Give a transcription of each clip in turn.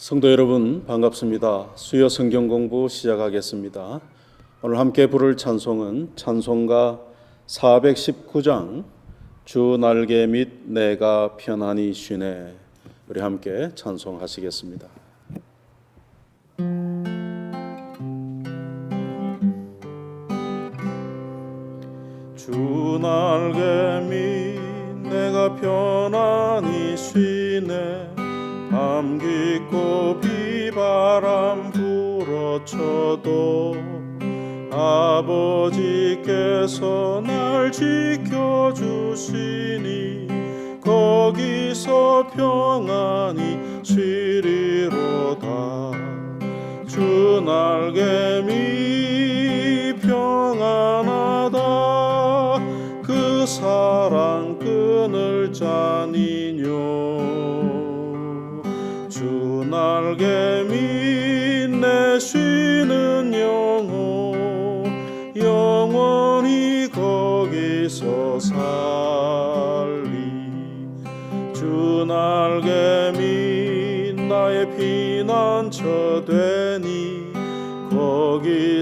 성도 여러분 반갑습니다. 수요 성경 공부 시작하겠습니다. 오늘 함께 부를 찬송은 찬송가 419장 주 날개 및 내가 편안히 쉬네 우리 함께 찬송하시겠습니다. 주 날개 및 내가 편안히 쉬네 밤 깊고 비바람 불어쳐도 아버지께서 날 지켜주시니 거기서 평안히 쉬리로다. 주 날개미 평안하다. 그 사랑 끈을 짜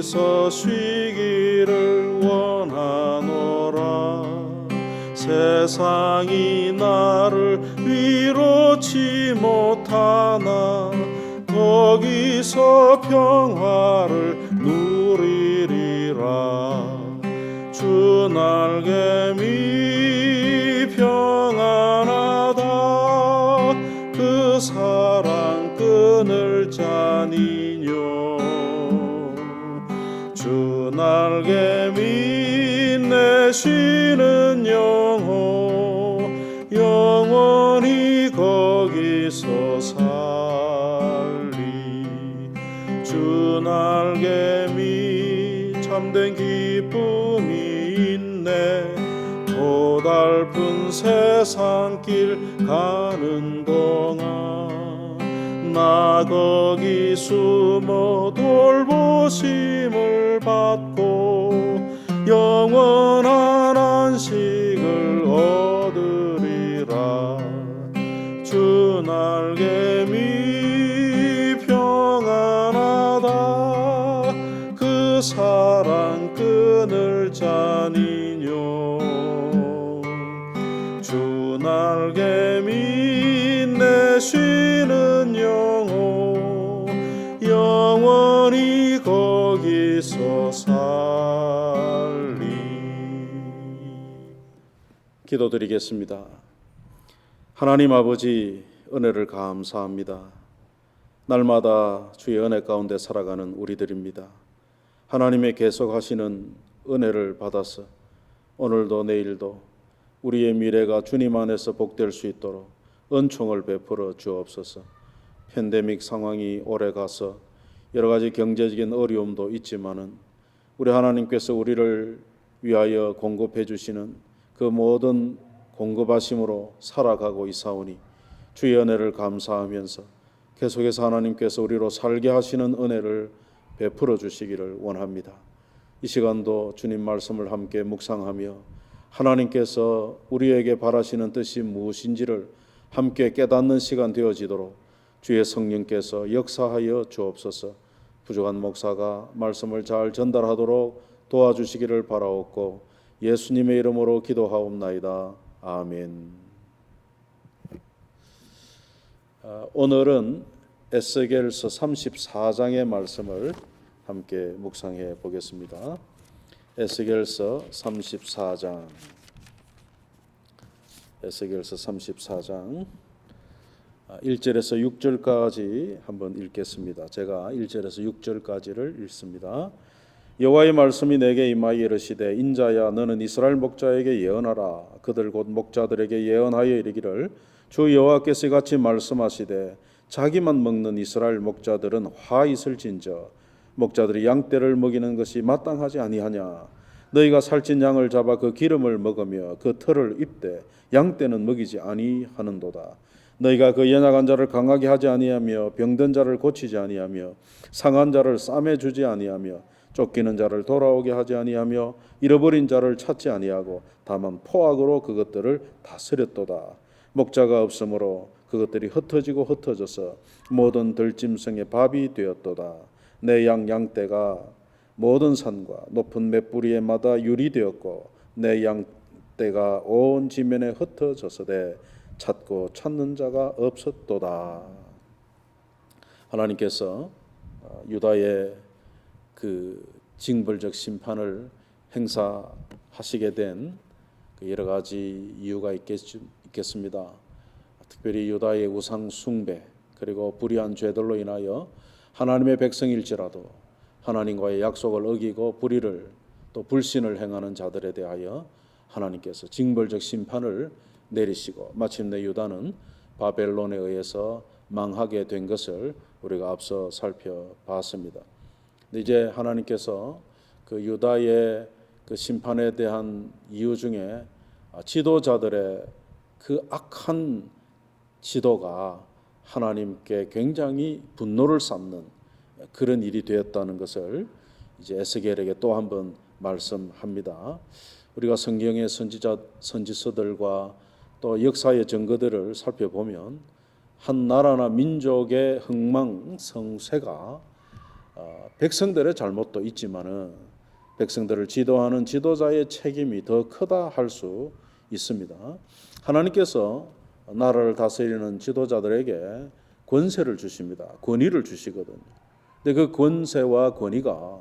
거기서 쉬기를 원하노라? 세상이 나를 위로치 못하나? 거기서 평화를 누리리라. 주 날개미 쉬는 영혼 영원히 거기서 살리. 주 날개 미 참된 기쁨이 있네. 고달픈 세상길 가는 동안 나 거기 숨어 돌보심을 받고 영원한 안식을 얻 기도드리겠습니다. 하나님 아버지 은혜를 감사합니다. 날마다 주의 은혜 가운데 살아가는 우리들입니다. 하나님의 계속하시는 은혜를 받아서 오늘도 내일도 우리의 미래가 주님 안에서 복될 수 있도록 은총을 베풀어 주옵소서. 팬데믹 상황이 오래 가서 여러 가지 경제적인 어려움도 있지만은 우리 하나님께서 우리를 위하여 공급해 주시는 그 모든 공급하심으로 살아가고 있사오니 주의 은혜를 감사하면서 계속해서 하나님께서 우리로 살게 하시는 은혜를 베풀어 주시기를 원합니다. 이 시간도 주님 말씀을 함께 묵상하며 하나님께서 우리에게 바라시는 뜻이 무엇인지를 함께 깨닫는 시간 되어지도록 주의 성령께서 역사하여 주옵소서. 부족한 목사가 말씀을 잘 전달하도록 도와주시기를 바라옵고 예수님의 이름으로 기도하옵나이다. 아멘. 아, 오늘은 에스겔서 34장의 말씀을 함께 묵상해 보겠습니다. 에스겔서 34장 에스겔서 34장 1절에서 6절까지 한번 읽겠습니다. 제가 1절에서 6절까지를 읽습니다. 여호와의 말씀이 내게 임하여 이르시되 인자야 너는 이스라엘 목자에게 예언하라. 그들 곧 목자들에게 예언하여 이르기를 주 여호와께서 같이 말씀하시되 자기만 먹는 이스라엘 목자들은 화 있을진저 목자들이 양떼를 먹이는 것이 마땅하지 아니하냐? 너희가 살찐 양을 잡아 그 기름을 먹으며 그 털을 입되 양떼는 먹이지 아니하는도다. 너희가 그 연약한 자를 강하게 하지 아니하며 병든 자를 고치지 아니하며 상한 자를 싸매 주지 아니하며 쫓기는 자를 돌아오게 하지 아니하며 잃어버린 자를 찾지 아니하고 다만 포악으로 그것들을 다스렸도다 목자가 없으므로 그것들이 흩어지고 흩어져서 모든 들짐승의 밥이 되었도다. 내 양 양떼가 모든 산과 높은 맷뿌리에 마다 유리 되었고 내 양떼가 온 지면에 흩어져서되 찾고 찾는 자가 없었도다. 하나님께서 어, 유다의 그 징벌적 심판을 행사하시게 된그 여러 가지 이유가 있겠, 있겠습니다. 특별히 유다의 우상 숭배 그리고 불의한 죄들로 인하여 하나님의 백성일지라도 하나님과의 약속을 어기고 불의를 또 불신을 행하는 자들에 대하여 하나님께서 징벌적 심판을 내리시고 마침내 유다는 바벨론에 의해서 망하게 된 것을 우리가 앞서 살펴봤습니다. 근데 이제 하나님께서 그 유다의 그 심판에 대한 이유 중에 아, 지도자들의 그 악한 지도가 하나님께 굉장히 분노를 쌓는 그런 일이 되었다는 것을 이제 에스겔에게 또 한 번 말씀합니다. 우리가 성경의 선지자 선지서들과 또 역사의 증거들을 살펴보면 한 나라나 민족의 흥망 성쇠가 어, 백성들의 잘못도 있지만은 백성들을 지도하는 지도자의 책임이 더 크다 할 수 있습니다. 하나님께서 나라를 다스리는 지도자들에게 권세를 주십니다. 권위를 주시거든요. 근데 그 권세와 권위가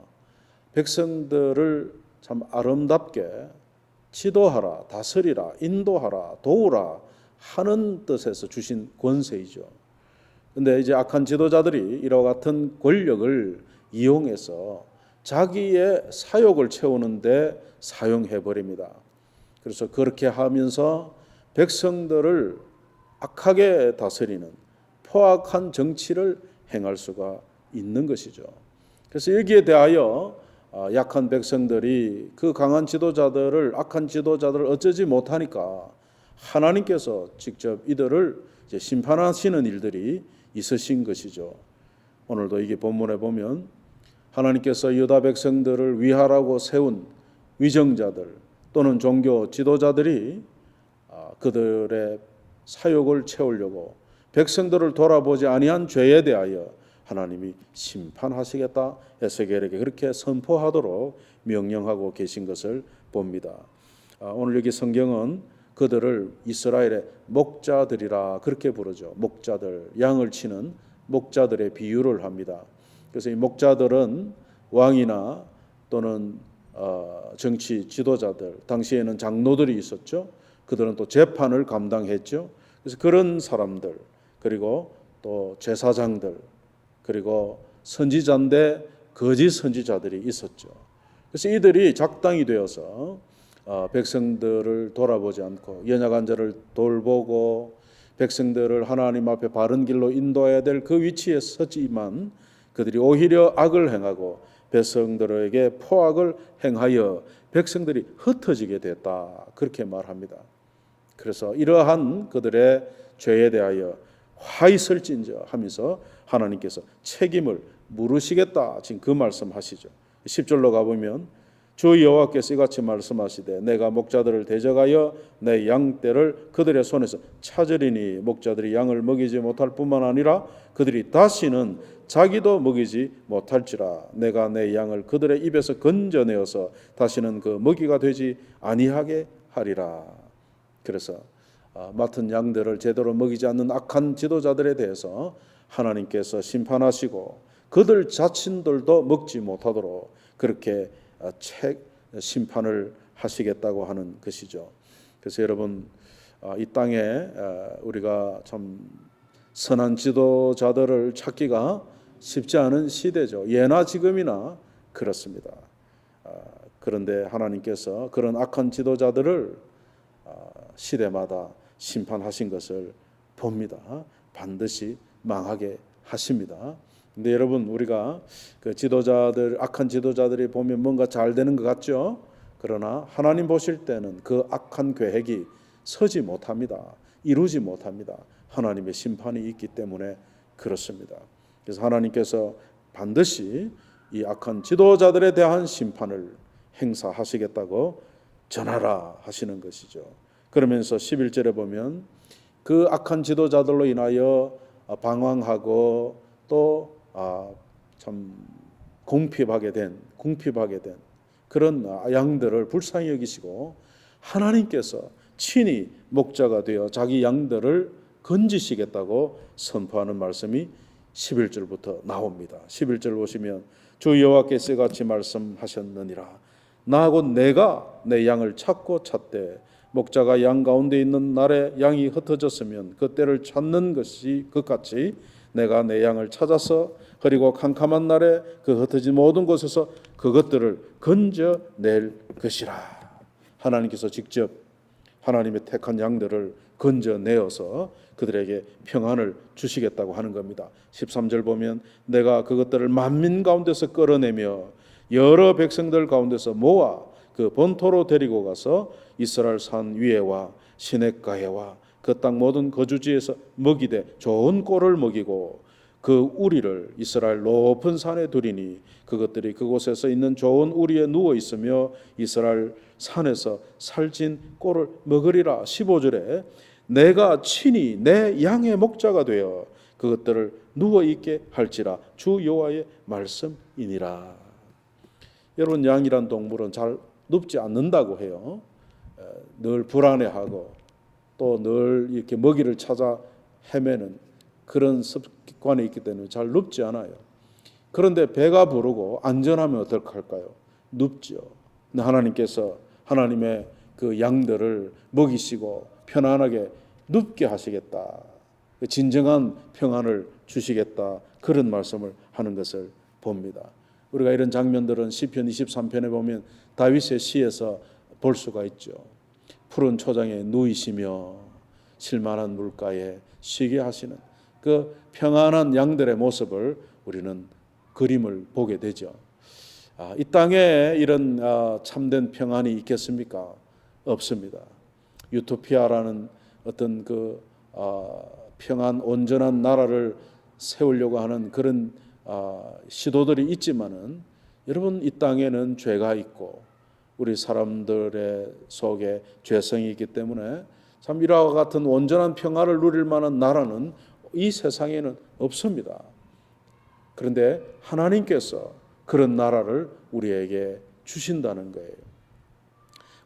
백성들을 참 아름답게 지도하라, 다스리라, 인도하라, 도우라 하는 뜻에서 주신 권세이죠. 근데 이제 악한 지도자들이 이와 같은 권력을 이용해서 자기의 사욕을 채우는데 사용해 버립니다. 그래서 그렇게 하면서 백성들을 악하게 다스리는 포악한 정치를 행할 수가 있는 것이죠. 그래서 여기에 대하여 아, 약한 백성들이 그 강한 지도자들을 악한 지도자들을 어쩌지 못하니까 하나님께서 직접 이들을 심판하시는 일들이 있으신 것이죠. 오늘도 이게 본문에 보면 하나님께서 유다 백성들을 위하라고 세운 위정자들 또는 종교 지도자들이 아, 그들의 사욕을 채우려고 백성들을 돌아보지 아니한 죄에 대하여 하나님이 심판하시겠다 에스겔에게 그렇게 선포하도록 명령하고 계신 것을 봅니다. 아, 오늘 여기 성경은 그들을 이스라엘의 목자들이라 그렇게 부르죠. 목자들 양을 치는 목자들의 비유를 합니다. 그래서 이 목자들은 왕이나 또는 어, 정치 지도자들 당시에는 장로들이 있었죠. 그들은 또 재판을 감당했죠. 그래서 그런 사람들 그리고 또 제사장들 그리고 선지자인데 거짓 선지자들이 있었죠. 그래서 이들이 작당이 되어서 어, 백성들을 돌아보지 않고 연약한 자를 돌보고 백성들을 하나님 앞에 바른 길로 인도해야 될 그 위치에 서지만 그들이 오히려 악을 행하고 백성들에게 포악을 행하여 백성들이 흩어지게 됐다. 그렇게 말합니다. 그래서 이러한 그들의 죄에 대하여 화 있을진저 하면서 하나님께서 책임을 물으시겠다. 지금 그 말씀하시죠. 10절로 가보면 주 여호와께서 이같이 말씀하시되 내가 목자들을 대적하여 내 양떼를 그들의 손에서 찾으리니 목자들이 양을 먹이지 못할 뿐만 아니라 그들이 다시는 자기도 먹이지 못할지라 내가 내 양을 그들의 입에서 건져내어서 다시는 그 먹이가 되지 아니하게 하리라. 그래서 아, 맡은 양들을 제대로 먹이지 않는 악한 지도자들에 대해서 하나님께서 심판하시고 그들 자신들도 먹지 못하도록 그렇게 아, 책 심판을 하시겠다고 하는 것이죠. 그래서 여러분 아, 이 땅에 우리가 참 선한 지도자들을 찾기가 쉽지 않은 시대죠. 예나 지금이나 그렇습니다. 아, 그런데 하나님께서 그런 악한 지도자들을 아, 시대마다 심판하신 것을 봅니다. 반드시 망하게 하십니다. 근데 여러분 우리가 그 지도자들 악한 지도자들이 보면 뭔가 잘 되는 것 같죠? 그러나 하나님 보실 때는 그 악한 계획이 서지 못합니다. 이루지 못합니다. 하나님의 심판이 있기 때문에 그렇습니다. 그래서 하나님께서 반드시 이 악한 지도자들에 대한 심판을 행사하시겠다고 전하라 하시는 것이죠. 그러면서 11절에 보면 그 악한 지도자들로 인하여 아, 방황하고 또 참 궁핍하게 된 궁핍하게 된 그런 아, 양들을 불쌍히 여기시고 하나님께서 친히 목자가 되어 자기 양들을 건지시겠다고 선포하는 말씀이 11절부터 나옵니다. 11절 보시면 주 여호와께서 같이 말씀하셨느니라 나 곧 내가 내 양을 찾고 찾되 목자가 양 가운데 있는 날에 양이 흩어졌으면 그 때를 찾는 것이 그같이 내가 내 양을 찾아서 그리고 캄캄한 날에 그 흩어진 모든 곳에서 그것들을 건져낼 것이라 하나님께서 직접 하나님의 택한 양들을 건져내어서 그들에게 평안을 주시겠다고 하는 겁니다. 13절 보면 내가 그것들을 만민 가운데서 끌어내며 여러 백성들 가운데서 모아 그 본토로 데리고 가서 이스라엘 산 위에와 시냇가에와 그 땅 모든 거주지에서 먹이되 좋은 꼴을 먹이고 그 우리를 이스라엘 높은 산에 두리니 그것들이 그곳에서 있는 좋은 우리에 누워 있으며 이스라엘 산에서 살진 꼴을 먹으리라. 15절에 내가 친히 내 양의 목자가 되어 그것들을 누워 있게 할지라. 주 여호와의 말씀이니라. 여러분 양이란 동물은 잘 눕지 않는다고 해요. 에, 늘 불안해하고 또 늘 이렇게 먹이를 찾아 헤매는 그런 습관이 있기 때문에 잘 눕지 않아요. 그런데 배가 부르고 안전하면 어떡할까요? 눕죠. 하나님께서 하나님의 그 양들을 먹이시고 편안하게 눕게 하시겠다. 그 진정한 평안을 주시겠다. 그런 말씀을 하는 것을 봅니다. 우리가 이런 장면들은 시편 23편에 보면 다윗의 시에서 볼 수가 있죠. 푸른 초장에 누이시며 실만한 물가에 쉬게 하시는 그 평안한 양들의 모습을 우리는 그림을 보게 되죠. 아, 이 땅에 이런 아, 참된 평안이 있겠습니까? 없습니다. 유토피아라는 어떤 그 아, 평안 온전한 나라를 세우려고 하는 그런 아, 시도들이 있지만은 여러분 이 땅에는 죄가 있고 우리 사람들의 속에 죄성이 있기 때문에 참 이와 같은 온전한 평화를 누릴 만한 나라는 이 세상에는 없습니다. 그런데 하나님께서 그런 나라를 우리에게 주신다는 거예요.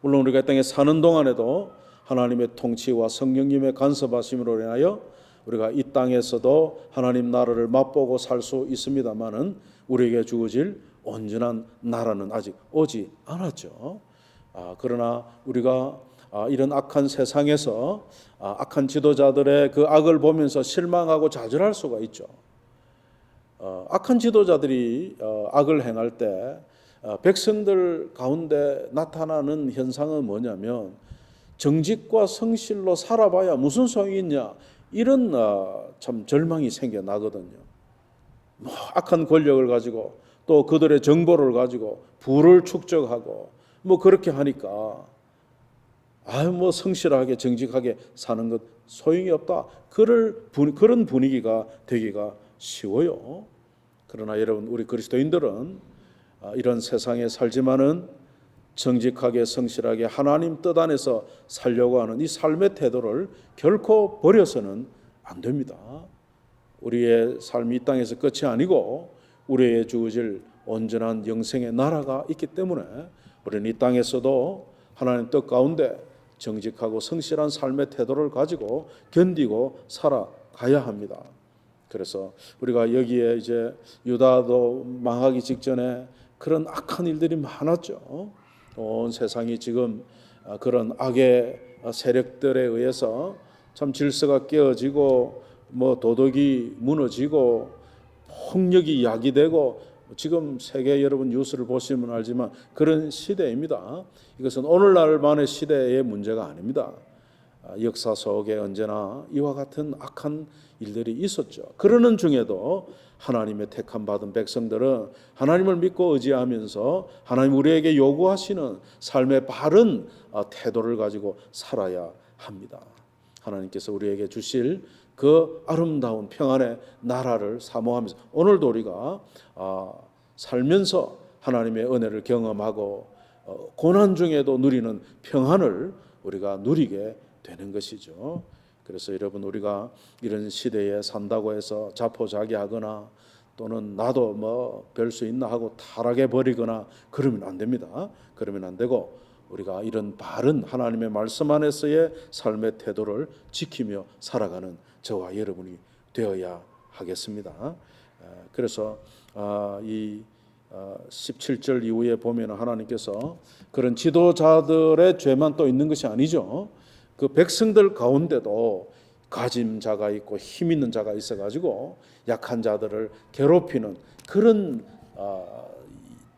물론 우리가 이 땅에 사는 동안에도 하나님의 통치와 성령님의 간섭하심으로 인하여 우리가 이 땅에서도 하나님 나라를 맛보고 살 수 있습니다만은 우리에게 주어질 온전한 나라는 아직 오지 않았죠. 아, 그러나 우리가 아, 이런 악한 세상에서 아, 악한 지도자들의 그 악을 보면서 실망하고 좌절할 수가 있죠. 어, 악한 지도자들이 어, 악을 행할 때 어, 백성들 가운데 나타나는 현상은 뭐냐면 정직과 성실로 살아봐야 무슨 소용이 있냐 이런 어, 참 절망이 생겨나거든요. 뭐 악한 권력을 가지고 또 그들의 정보를 가지고 부를 축적하고 뭐 그렇게 하니까 아유 뭐 성실하게 정직하게 사는 것 소용이 없다. 분, 그런 분위기가 되기가 쉬워요. 그러나 여러분 우리 그리스도인들은 아, 이런 세상에 살지만은 정직하게 성실하게 하나님 뜻 안에서 살려고 하는 이 삶의 태도를 결코 버려서는 안 됩니다. 우리의 삶이 이 땅에서 끝이 아니고 우리의 주어질 온전한 영생의 나라가 있기 때문에 우리는 이 땅에서도 하나님 뜻 가운데 정직하고 성실한 삶의 태도를 가지고 견디고 살아가야 합니다. 그래서 우리가 여기에 이제 유다도 망하기 직전에 그런 악한 일들이 많았죠. 온 세상이 지금 아, 그런 악의 세력들에 의해서 참 질서가 깨어지고 뭐 도덕이 무너지고 폭력이 야기되고 지금 세계 여러분 뉴스를 보시면 알지만 그런 시대입니다. 이것은 오늘날만의 시대의 문제가 아닙니다. 아, 역사 속에 언제나 이와 같은 악한 일들이 있었죠. 그러는 중에도 하나님의 택함 받은 백성들은 하나님을 믿고 의지하면서 하나님 우리에게 요구하시는 삶의 바른 아, 태도를 가지고 살아야 합니다. 하나님께서 우리에게 주실 그 아름다운 평안의 나라를 사모하면서 오늘도 우리가 아, 살면서 하나님의 은혜를 경험하고 고난 중에도 누리는 평안을 우리가 누리게 되는 것이죠. 그래서 여러분 우리가 이런 시대에 산다고 해서 자포자기하거나 또는 나도 뭐 별 수 있나 하고 타락해 버리거나 그러면 안 됩니다. 그러면 안 되고 우리가 이런 바른 하나님의 말씀 안에서의 삶의 태도를 지키며 살아가는 저와 여러분이 되어야 하겠습니다. 에, 그래서 아, 이 17절 이후에 보면 하나님께서 그런 지도자들의 죄만 또 있는 것이 아니죠. 그 백성들 가운데도 가진 자가 있고 힘 있는 자가 있어 가지고 약한 자들을 괴롭히는 그런 아,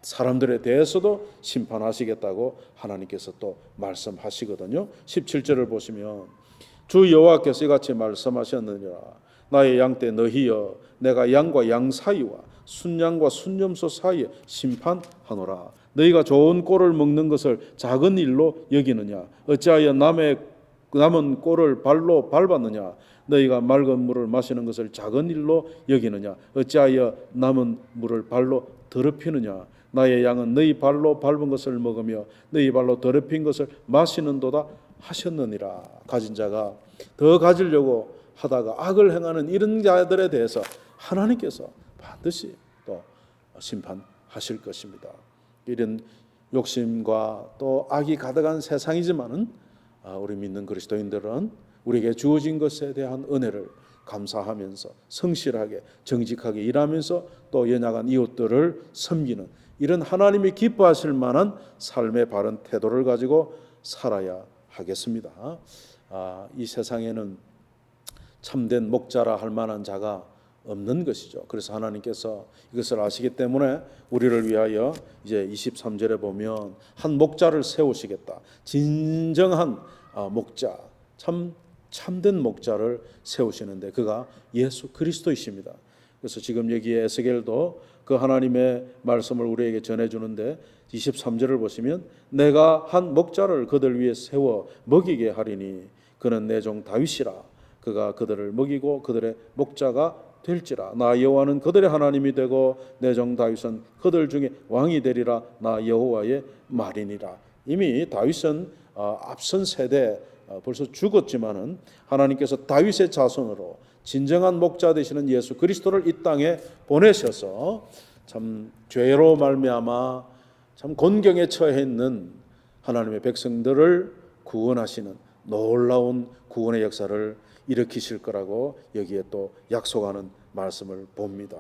사람들에 대해서도 심판하시겠다고 하나님께서 또 말씀하시거든요. 17절을 보시면 주 여호와께서 이같이 말씀하셨느니라. 나의 양때 너희여 내가 양과 양 사이와 순양과 순염소 사이에 심판하노라. 너희가 좋은 꼴을 먹는 것을 작은 일로 여기느냐? 어찌하여 남의 남은 꼴을 발로 밟았느냐? 너희가 맑은 물을 마시는 것을 작은 일로 여기느냐? 어찌하여 남은 물을 발로 더럽히느냐 나의 양은 너희 발로 밟은 것을 먹으며 너희 발로 더럽힌 것을 마시는도다 하셨느니라 가진 자가 더 가지려고 하다가 악을 행하는 이런 자들에 대해서 하나님께서 반드시 또 심판하실 것입니다. 이런 욕심과 또 악이 가득한 세상이지만은 아, 우리 믿는 그리스도인들은 우리에게 주어진 것에 대한 은혜를 감사하면서 성실하게 정직하게 일하면서 또 연약한 이웃들을 섬기는 이런 하나님이 기뻐하실 만한 삶의 바른 태도를 가지고 살아야 하겠습니다. 아, 이 세상에는 참된 목자라 할 만한 자가 없는 것이죠. 그래서 하나님께서 이것을 아시기 때문에 우리를 위하여 이제 23절에 보면 한 목자를 세우시겠다. 진정한 아, 목자, 참 참된 목자를 세우시는데 그가 예수 그리스도이십니다. 그래서 지금 여기에 에스겔도 그 하나님의 말씀을 우리에게 전해 주는데 23절을 보시면 내가 한 목자를 그들 위에 세워 먹이게 하리니 그는 내 종 다윗이라. 그가 그들을 먹이고 그들의 목자가 될지라. 나 여호와는 그들의 하나님이 되고 내 종 다윗은 그들 중에 왕이 되리라. 나 여호와의 말이니라. 이미 다윗은 어, 앞선 세대 어, 벌써 죽었지만은 하나님께서 다윗의 자손으로 진정한 목자 되시는 예수 그리스도를 이 땅에 보내셔서 참 죄로 말미암아 참 곤경에 처해 있는 하나님의 백성들을 구원하시는 놀라운 구원의 역사를 일으키실 거라고 여기에 또 약속하는 말씀을 봅니다.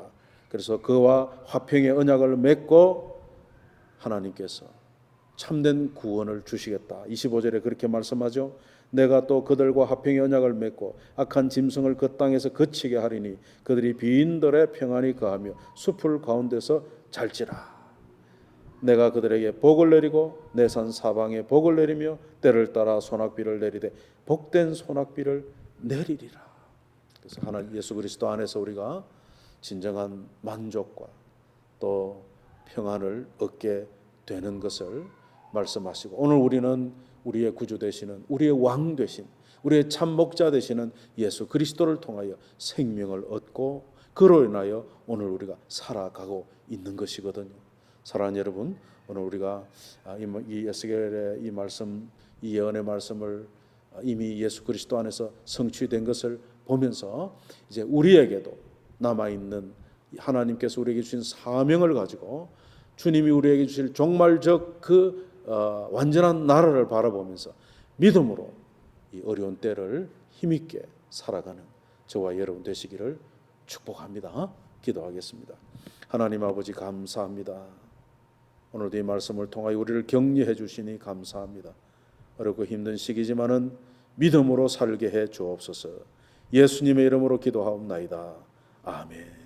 그래서 그와 화평의 언약을 맺고 하나님께서 참된 구원을 주시겠다. 25절에 그렇게 말씀하죠. 내가 또 그들과 화평의 언약을 맺고 악한 짐승을 그 땅에서 거치게 하리니 그들이 비인들의 평안이 거하며 숲을 가운데서 잘지라. 내가 그들에게 복을 내리고 내 산 사방에 복을 내리며 때를 따라 소낙비를 내리되 복된 소낙비를 내리리라. 그래서 하나님 예수 그리스도 안에서 우리가 진정한 만족과 또 평안을 얻게 되는 것을 말씀하시고 오늘 우리는 우리의 구주 되시는 우리의 왕 되신 우리의 참 목자 되시는 예수 그리스도를 통하여 생명을 얻고 그로 인하여 오늘 우리가 살아가고 있는 것이거든요. 사랑하는 여러분, 오늘 우리가 아, 이 에스겔의 이 말씀, 이 예언의 말씀을 아, 이미 예수 그리스도 안에서 성취된 것을 보면서 이제 우리에게도 남아 있는 하나님께서 우리에게 주신 사명을 가지고 주님이 우리에게 주실 종말적 그 어, 완전한 나라를 바라보면서 믿음으로 이 어려운 때를 힘있게 살아가는 저와 여러분 되시기를 축복합니다. 기도하겠습니다. 하나님 아버지 감사합니다. 오늘도 이 말씀을 통하여 우리를 격려해 주시니 감사합니다. 어렵고 힘든 시기지만은 믿음으로 살게 해 주옵소서. 예수님의 이름으로 기도하옵나이다. 아멘.